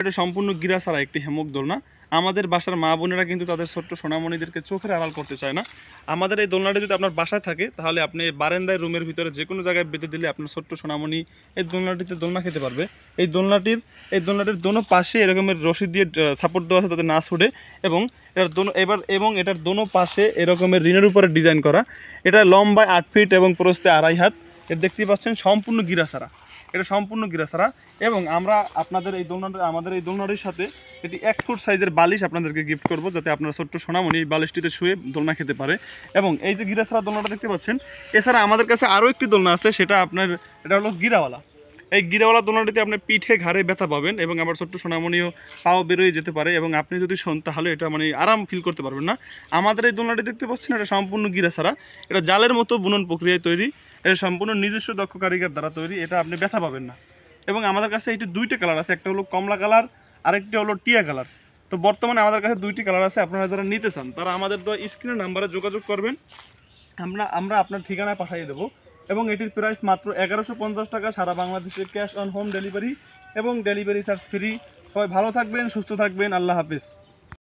এটা সম্পূর্ণ গিরা ছাড়া একটি হেমক দোলনা। আমাদের বাসার মা বোনেরা কিন্তু তাদের ছোট্ট সোনামণিদেরকে চোখের আড়াল করতে চায় না। আমাদের এই দোলনাটি যদি আপনার বাসায় থাকে, তাহলে আপনি বারান্দায় রুমের ভিতরে যে কোনো জায়গায় বেঁধে দিলে আপনার ছোট্ট সোনামণি এই দোলনাটিতে দোলনা খেতে পারবে। এই দোলনাটির এই দোলনাটির দোনো পাশে এরকমের রশি দিয়ে সাপোর্ট দেওয়া আছে তাতে না ছুটে এবং এটার দোনো, এবার এবং এটার দোনো পাশে এরকমের ঋণের উপরে ডিজাইন করা। এটা লম্বায় আট ফিট এবং প্রস্তে আড়াই হাত। এটা দেখতেই পাচ্ছেন, সম্পূর্ণ গিরা ছাড়া এটা সম্পূর্ণ গিরা ছাড়া এবং আমরা আপনাদের এই দোলনাটি আমাদের এই দোলনাটির সাথে এটি এক ফুট সাইজের বালিশ আপনাদেরকে গিফট করব, যাতে আপনার ছোট্ট সোনামণি এই বালিশটিতে শুয়ে দোলনা খেতে পারে। এবং এই যে গিরা ছাড়া দোলনাটা দেখতে পাচ্ছেন, এছাড়া আমাদের কাছে আরও একটি দোলনা আছে, সেটা আপনার এটা হলো গিরাওয়ালা। এই গিরাওয়ালা দোলনাটিতে আপনি পিঠে ঘাড়ে ব্যথা পাবেন এবং আমার ছোট্ট সোনামণিও পাও বেরোয় যেতে পারে এবং আপনি যদি শোন, তাহলে এটা মানে আরাম ফিল করতে পারবেন না। আমাদের এই দোলনাটি দেখতে পাচ্ছেন, এটা সম্পূর্ণ গিরা ছাড়া এটা জালের মতো বুনন প্রক্রিয়ায় তৈরি। এটা সম্পূর্ণ নিজস্ব দক্ষ কারিগর দ্বারা তৈরি, এটা আপনি ব্যথা পাবেন না। এবং আমাদের কাছে এটি দুইটা কালার আছে, একটা হলো কমলা কালার, আরেকটি হলো টিয়া কালার। তো বর্তমানে আমাদের কাছে দুইটি কালার আছে, আপনারা যারা নিতে চান, তারা আমাদের দেওয়া স্ক্রিনের নাম্বারে যোগাযোগ করবেন। আমরা আমরা আপনার ঠিকানায় পাঠিয়ে দেবো। এবং এটির প্রাইস মাত্র এগারোশো পঞ্চাশ টাকা, সারা বাংলাদেশে ক্যাশ অন হোম ডেলিভারি এবং ডেলিভারি চার্জ ফ্রি। সবাই ভালো থাকবেন, সুস্থ থাকবেন, আল্লাহ হাফিজ।